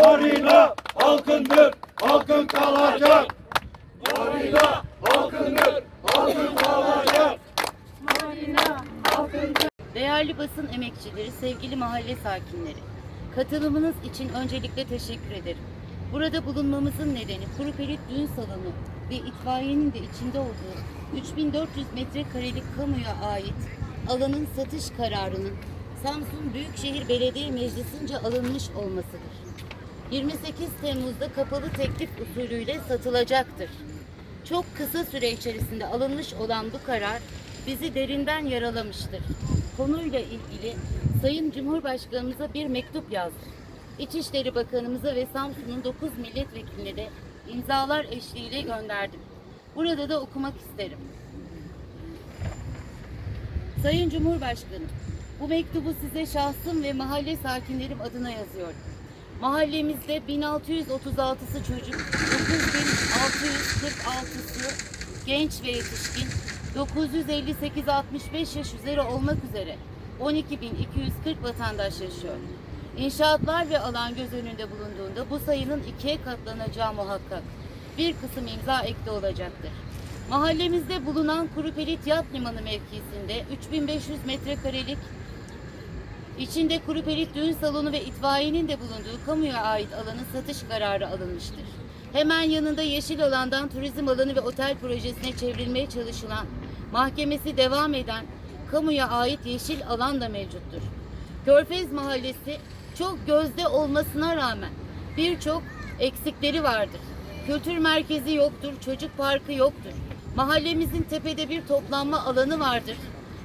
Marina halkındır, halkın kalacak. Marina halkındır, halkın kalacak. Değerli basın emekçileri, sevgili mahalle sakinleri. Katılımınız için öncelikle teşekkür ederim. Burada bulunmamızın nedeni Kurupelit Düğün Salonu ve itfaiyenin de içinde olduğu 3400 metrekarelik kamuya ait alanın satış kararının Samsun Büyükşehir Belediye Meclisi'nce alınmış olmasıdır. 28 Temmuz'da kapalı teklif usulüyle satılacaktır. Çok kısa süre içerisinde alınmış olan bu karar bizi derinden yaralamıştır. Konuyla ilgili Sayın Cumhurbaşkanımıza bir mektup yazdık. İçişleri Bakanımıza ve Samsun'un 9 milletvekiline de imzalar eşliğiyle gönderdim. Burada da okumak isterim. Sayın Cumhurbaşkanım, bu mektubu size şahsım ve mahalle sakinlerim adına yazıyorum. Mahallemizde 1636'sı çocuk, 9646'sı genç ve yetişkin, 958-65 yaş üzeri olmak üzere 12.240 vatandaş yaşıyor. İnşaatlar ve alan göz önünde bulunduğunda bu sayının ikiye katlanacağı muhakkak. Bir kısım imza ekli olacaktır. Mahallemizde bulunan Kurupelit Yat Limanı mevkisinde 3500 metrekarelik İçinde Kurupelit Düğün Salonu ve itfaiyenin de bulunduğu kamuya ait alanın satış kararı alınmıştır. Hemen yanında yeşil alandan turizm alanı ve otel projesine çevrilmeye çalışılan, mahkemesi devam eden kamuya ait yeşil alan da mevcuttur. Körfez Mahallesi çok gözde olmasına rağmen birçok eksikleri vardır. Kültür merkezi yoktur, çocuk parkı yoktur. Mahallemizin tepede bir toplanma alanı vardır.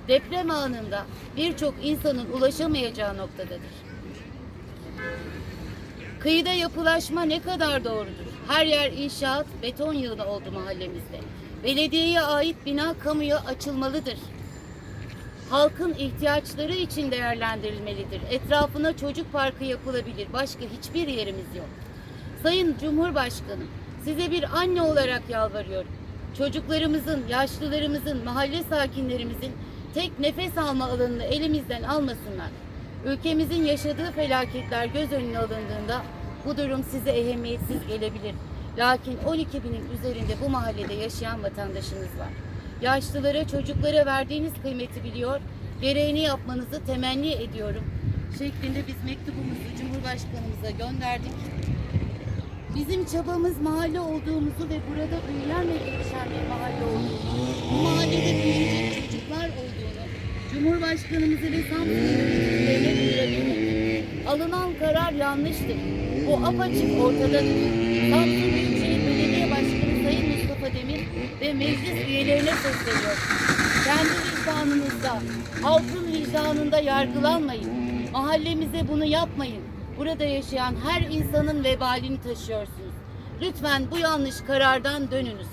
Deprem anında birçok insanın ulaşamayacağı noktadadır. Kıyıda yapılaşma ne kadar doğrudur? Her yer inşaat, beton yığını oldu mahallemizde. Belediyeye ait bina kamuya açılmalıdır. Halkın ihtiyaçları için değerlendirilmelidir. Etrafına çocuk parkı yapılabilir. Başka hiçbir yerimiz yok. Sayın Cumhurbaşkanım, size bir anne olarak yalvarıyorum. Çocuklarımızın, yaşlılarımızın, mahalle sakinlerimizin tek nefes alma alanını elimizden almasınlar. Ülkemizin yaşadığı felaketler göz önüne alındığında bu durum size ehemmiyetsiz gelebilir. Lakin 12 binin üzerinde bu mahallede yaşayan vatandaşınız var. Yaşlılara, çocuklara verdiğiniz kıymeti biliyor, gereğini yapmanızı temenni ediyorum. Şeklinde biz mektubumuzu Cumhurbaşkanımıza gönderdik. Bizim çabamız mahalle olduğumuzu ve burada büyüyen ve gelişen bir mahalle olduğunu, Cumhurbaşkanımızı ve Samsun yöneticilerine duyurabilmek. Alınan karar yanlıştır. Bu apaçık ortadadır. Samsun Büyükşehir Belediye Başkanı Sayın Mustafa Demir ve meclis üyelerine sesleniyor. Kendi vicdanınızda, halkın vicdanında yargılanmayın. Mahallemize bunu yapmayın. Burada yaşayan her insanın vebalini taşıyorsunuz. Lütfen bu yanlış karardan dönünüz.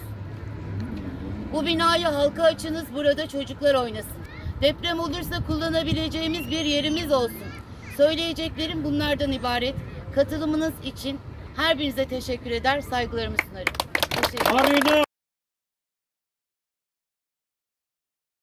Bu binayı halka açınız, burada çocuklar oynasın. Deprem olursa kullanabileceğimiz bir yerimiz olsun. Söyleyeceklerim bunlardan ibaret. Katılımınız için her birinize teşekkür eder, saygılarımı sunarım. Teşekkür ederim.